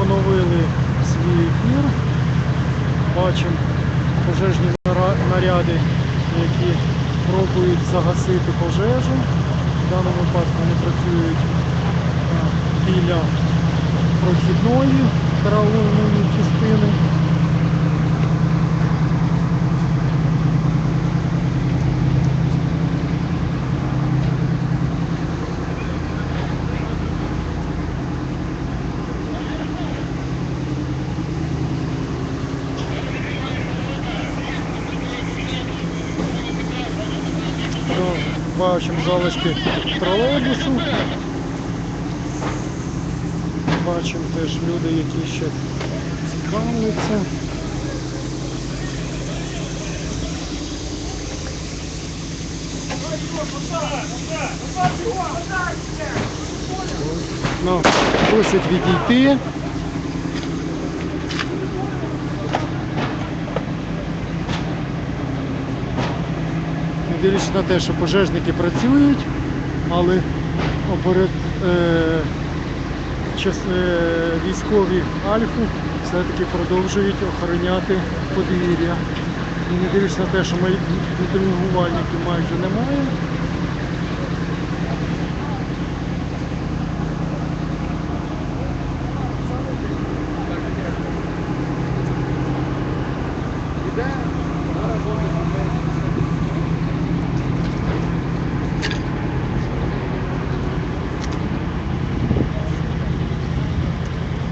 поновили свій ефір. Бачимо пожежні наряди, які пробують загасити пожежу. В даному випадку вони працюють біля прохідної караульної частини. Ну, Бачимо залишки тролейбусу. Бачимо теж люди, які ще цікавляться. Ну, просять відійти. Дивлячись на те, що пожежники працюють, але оперед, е, е, військові Альфу все-таки продовжують охороняти подвір'я. І не дивлячись на те, що май- мають немає.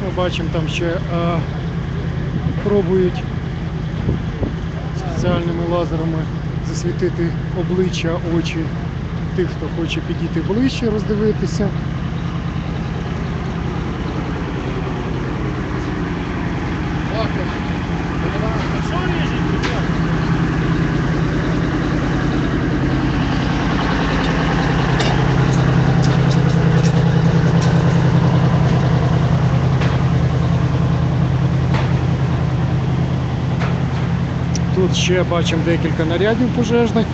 Ми бачимо там ще а, пробують спеціальними лазерами засвітити обличчя, очі тих, хто хоче підійти ближче, роздивитися. Тут ще бачимо декілька нарядів пожежних.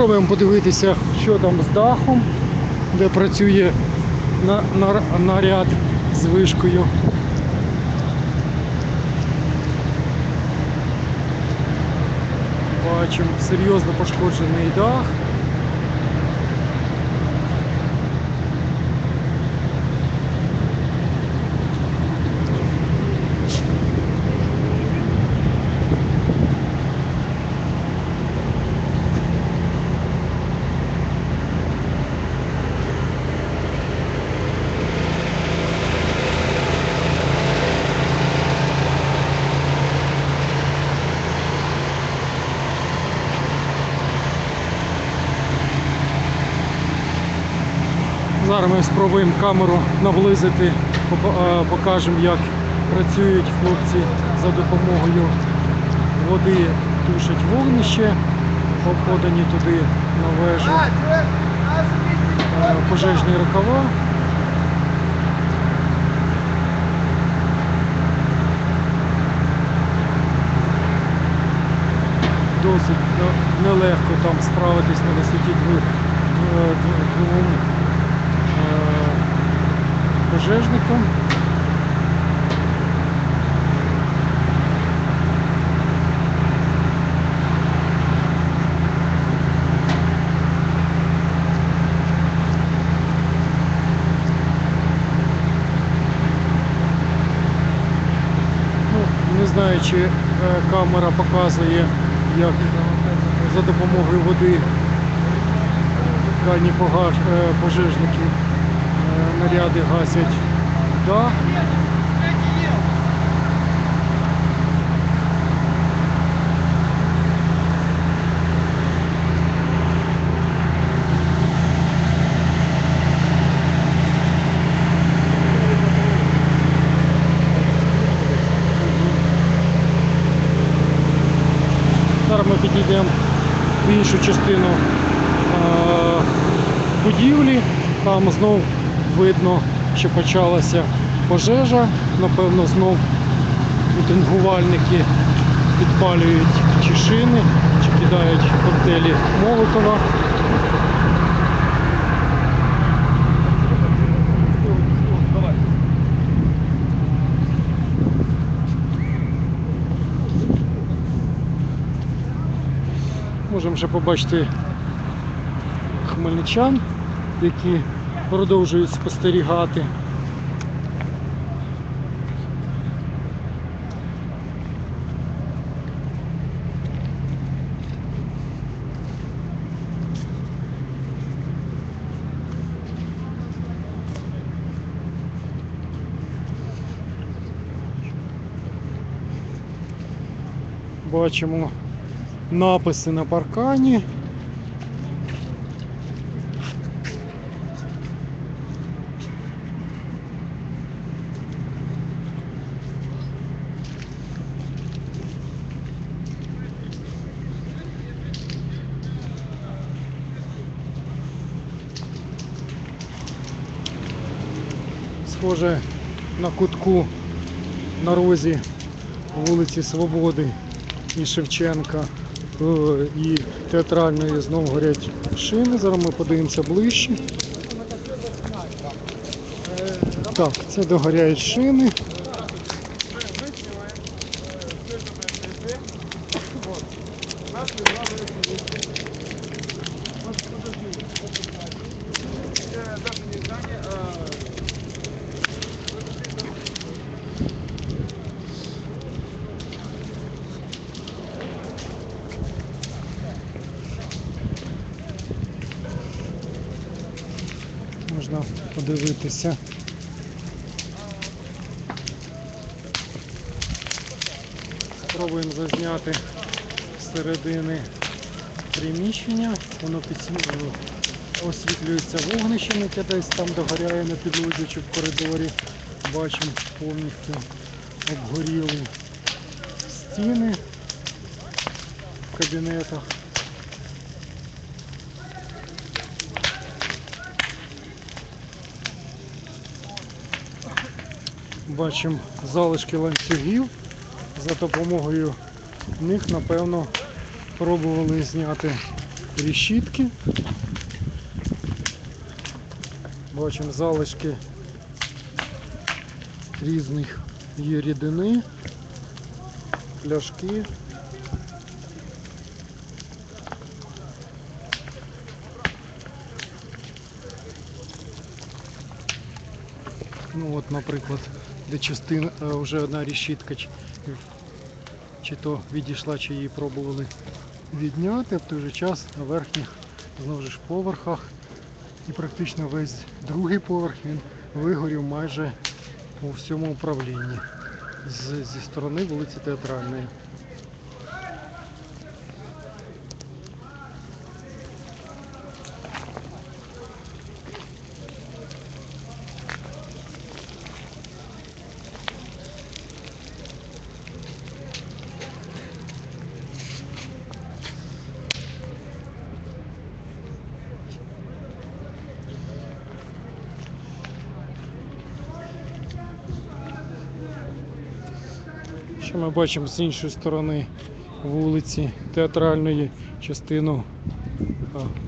Спробуємо подивитися, що там з дахом, де працює на, на, наряд з вишкою. Бачимо серйозно пошкоджений дах. Зараз ми спробуємо камеру наблизити, покажемо, як працюють хлопці за допомогою води, тушать вогнище, подані туди на вежу пожежні рукава. Досить нелегко там справитись на висоті е, дв- двом пожежникам. Ну, не знаю, чи е, камера показує, як за допомогою води дані погаш, наряди гасять дах. підійдемо в іншу частину е, будівлі. Там знов видно, що почалася пожежа. Напевно, знов мітингувальники підпалюють чи шини, чи кидають коктейлі Молотова. Можемо ще побачити хмельничан, які продовжують спостерігати. Бачимо написи на паркані. Схоже на кутку на розі вулиці Свободи і Шевченка е, і театральної знову горять шини. Зараз ми подивимося ближче. Так, це догоряють шини. Можна подивитися. Спробуємо зазняти середини приміщення. Воно освітлюється вогнищем, яке десь там догоряє на підлозі чи в коридорі. Бачимо повністю обгоріли стіни в кабінетах. Бачимо залишки ланцюгів. За допомогою них, напевно, пробували зняти решітки. Бачимо залишки різних є рідини, пляшки. Ну от, наприклад, де частина е, вже одна решітка чи, чи то відійшла, чи її пробували відняти, в той же час на верхніх знову ж поверхах і практично весь другий поверх він вигорів майже у всьому управлінні з, зі сторони вулиці Театральної. Ми бачимо з іншої сторони вулиці театральної частину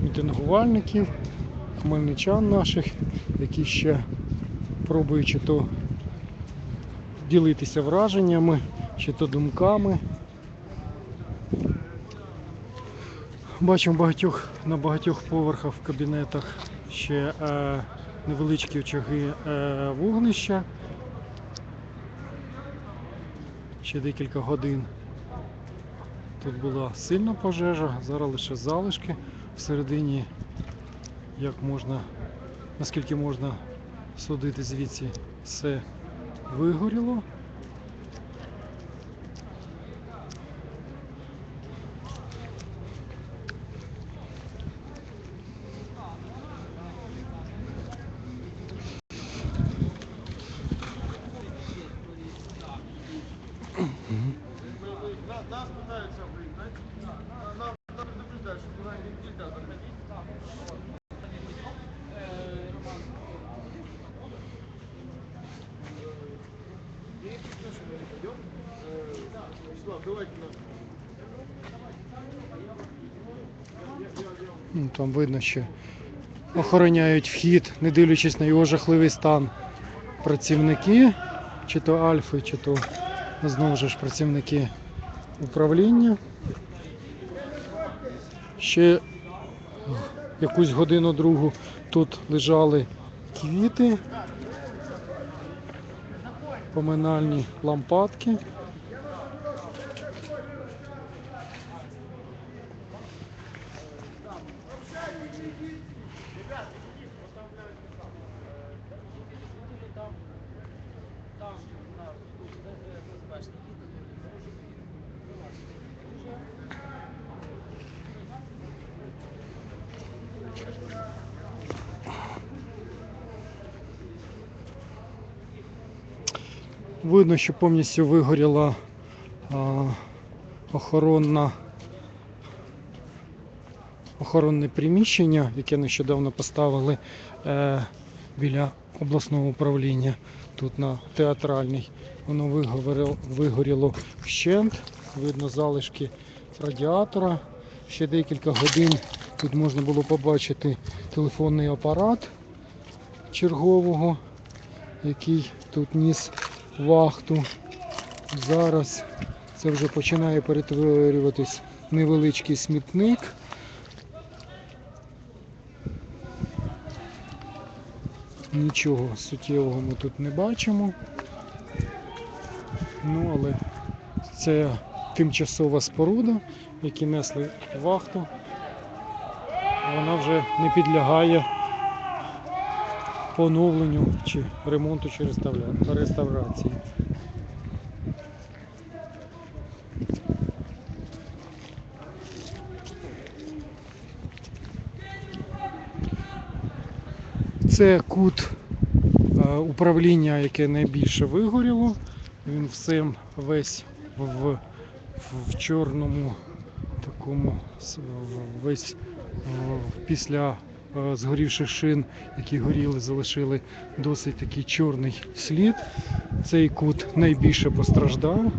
мітингувальників, хмельничан наших, які ще пробують чи то ділитися враженнями, чи то думками. Бачимо багатьох, на багатьох поверхах в кабінетах ще е, невеличкі очаги е, вогнища. Ще декілька годин. Тут була сильна пожежа, зараз лише залишки всередині, як можна, наскільки можна судити звідси, все вигоріло. Ну, Там видно, що охороняють вхід, не дивлячись на його жахливий стан. Працівники, чи то Альфи, чи то знову ж працівники управління. Ще якусь годину другу тут лежали квіти, поминальні лампадки. Видно, що повністю вигоріла а, охоронна охоронне приміщення, яке нещодавно поставили е, біля обласного управління тут на театральній. Воно вигоріло, вигоріло вщент, видно залишки радіатора. Ще декілька годин тут можна було побачити телефонний апарат чергового, який тут ніс вахту. Зараз це вже починає перетворюватись невеличкий смітник. Нічого суттєвого ми тут не бачимо. Ну, але це тимчасова споруда, які несли вахту. Вона вже не підлягає поновленню чи ремонту чи реставрації. Це кут е, управління, яке найбільше вигоріло. Він всім весь в, в, чорному такому с- в- після згорівших шин, які горіли, залишили досить такий чорний слід. Цей кут найбільше постраждав.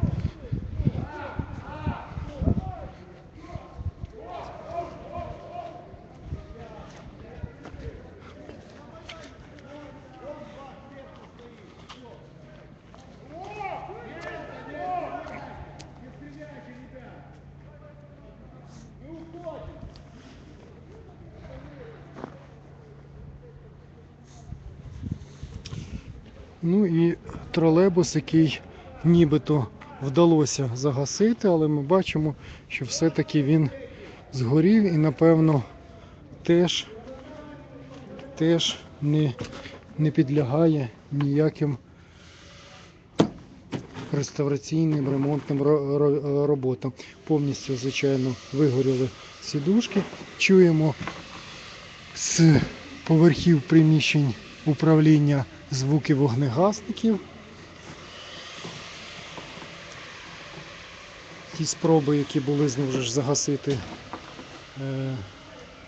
Ну і тролейбус, який нібито вдалося загасити, але ми бачимо, що все-таки він згорів і напевно теж, теж не, не підлягає ніяким реставраційним ремонтним ро- ро- роботам. Повністю, звичайно, вигоріли сідушки. Чуємо з поверхів приміщень управління звуки вогнегасників. Ті спроби, які були знову ж загасити е,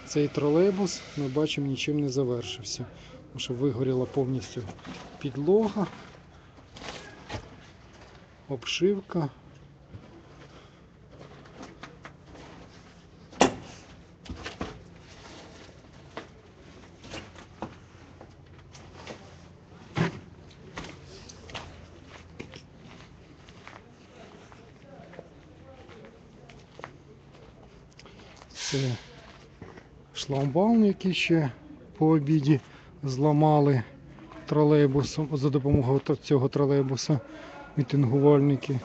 цей тролейбус, ми бачимо, нічим не завершився. Тому що вигоріла повністю підлога, обшивка. Це шламбаум, який ще по обіді зламали тролейбусом за допомогою цього тролейбуса мітингувальники.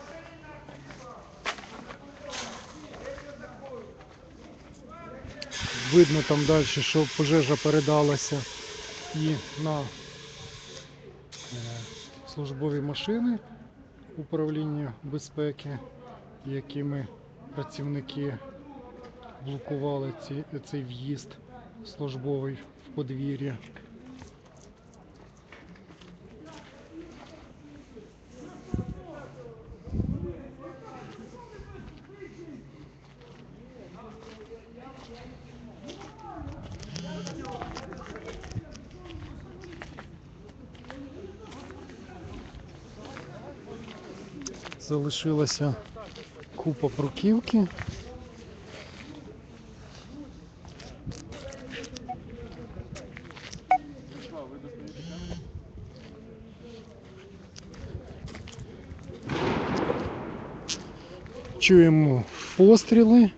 Видно там далі, що пожежа передалася і на е, службові машини управління безпеки, якими працівники блокували ці, цей в'їзд службовий в подвір'я. Залишилася купа бруківки. Чуємо постріли.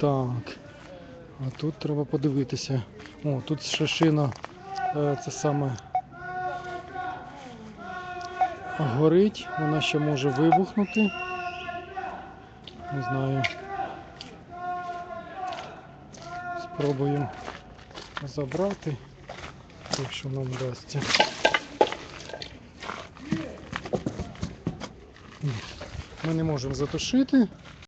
Так. А тут треба подивитися. О, тут ще це саме горить, вона ще може вибухнути. Не знаю. Спробую забрати, якщо нам вдасться. Ми не можемо затушити,